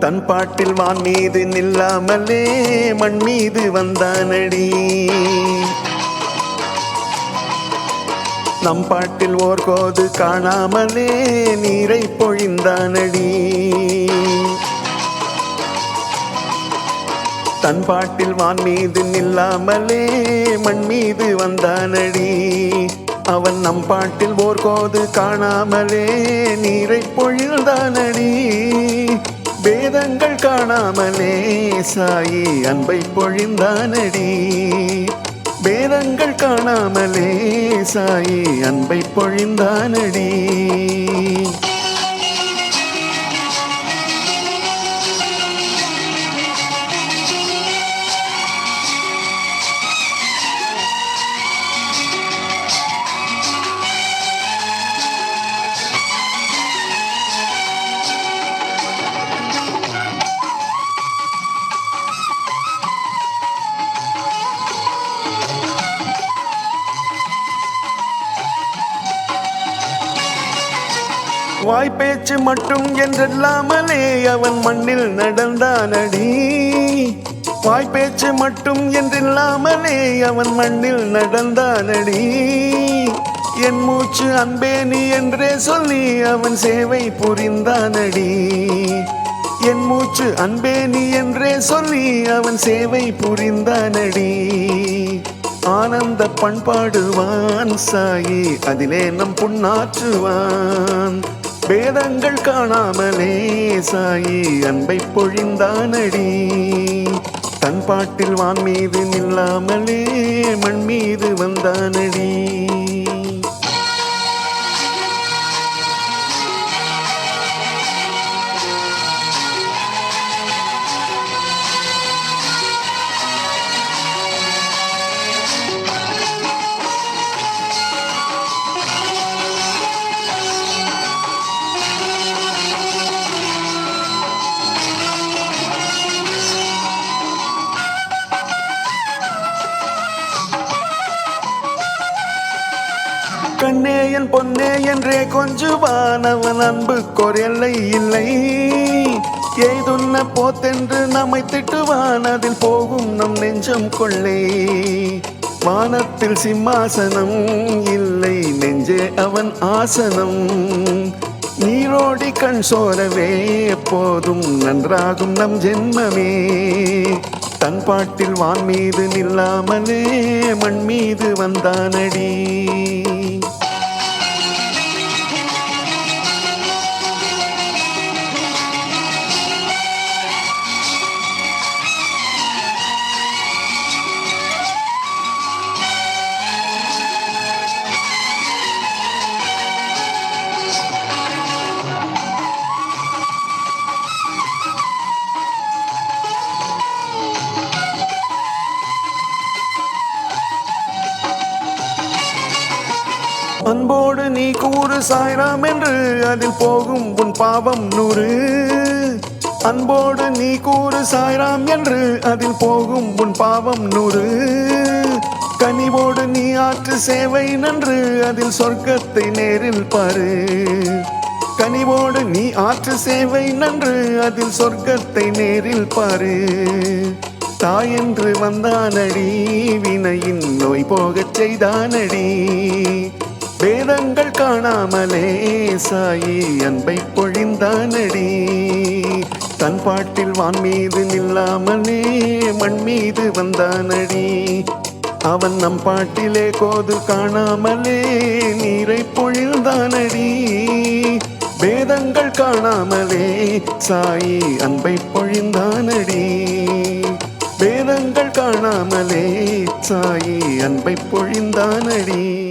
தன் பாட்டில் வான் மீது நில்லாமலே மண் மீது வந்தானடி. நம் பாட்டில் ஓர்கோது காணாமலே நீரை பொழிந்தானடி. தன் பாட்டில் வான் மீது நில்லாமலே மண் மீது வந்தானடி. அவன் நம் பாட்டில் ஓர்கோது காணாமலே நீரை பொழிந்தானடி. காணாமலே சாயி அன்பை பொழிந்தானடி. வேதங்கள் காணாமலே சாயி அன்பை பொழிந்தானடி. வாய்ப்பேச்சு மட்டும் என்றில்லாமலே அவன் மண்ணில் நடந்தானடி. வாய்ப்பேச்சு மட்டும் என்றில்லாமலே அவன் மண்ணில் நடந்தானடி. என் மூச்சு அன்பே நீ என்றே சொல்லி அவன் சேவை புரிந்தானடி. என் மூச்சு அன்பே நீ என்றே சொல்லி அவன் சேவை புரிந்தானடி. ஆனந்த பண்பாடுவான் சாயி அதிலே நம் புண்ணாற்றுவான். வேதங்கள் காணாமலே சாயி அன்பை பொழிந்தானடி. தன் பாட்டில் வான் மீது நில்லாமலே மண் மீது வந்தானடி. கண்ணே என் பொன்னே என்றே கொஞ்சுவானவன் அவன் அன்புக்கோர் எல்லை இல்லை. எய்துன்ன போத்தென்று நம்மை திட்டுவான் அதில் போகும் நம் நெஞ்சம் கொள்ளை. வானத்தில் சிம்மாசனம் இல்லை நெஞ்சே அவன் ஆசனம். நீரோடி கண் சோரவே எப்போதும் நன்றாகும் நம் ஜென்மமே. தன் பாட்டில் வான் மீது நில்லாமலே மண் மீது வந்தானடி அன்போடு நீ கூறு சாய்ராம் என்று அதில் போகும் உன் பாவம் நூறு. அன்போடு நீ கூறு சாய்ராம் என்று அதில் போகும் உன் பாவம் நூறு. கனிவோடு நீ ஆற்று சேவை நன்று அதில் சொர்க்கத்தை நேரில் பாரு. கனிவோடு நீ ஆற்று சேவை நன்று அதில் சொர்க்கத்தை நேரில் பாரு. தாயென்று வந்தானடி வினையின் நோய் போகச் செய்தானடி. வேதங்கள் காணாமலே சாயி அன்பை பொழிந்தானடி. தன் பாட்டில் வான் மீது நில்லாமலே மண் மீது வந்தானடி. அவன் நம் பாட்டிலே கோது காணாமலே நீரை பொழிந்தானடி. வேதங்கள் காணாமலே சாயி அன்பை பொழிந்தானடி. வேதங்கள் காணாமலே சாயி அன்பை பொழிந்தானடி.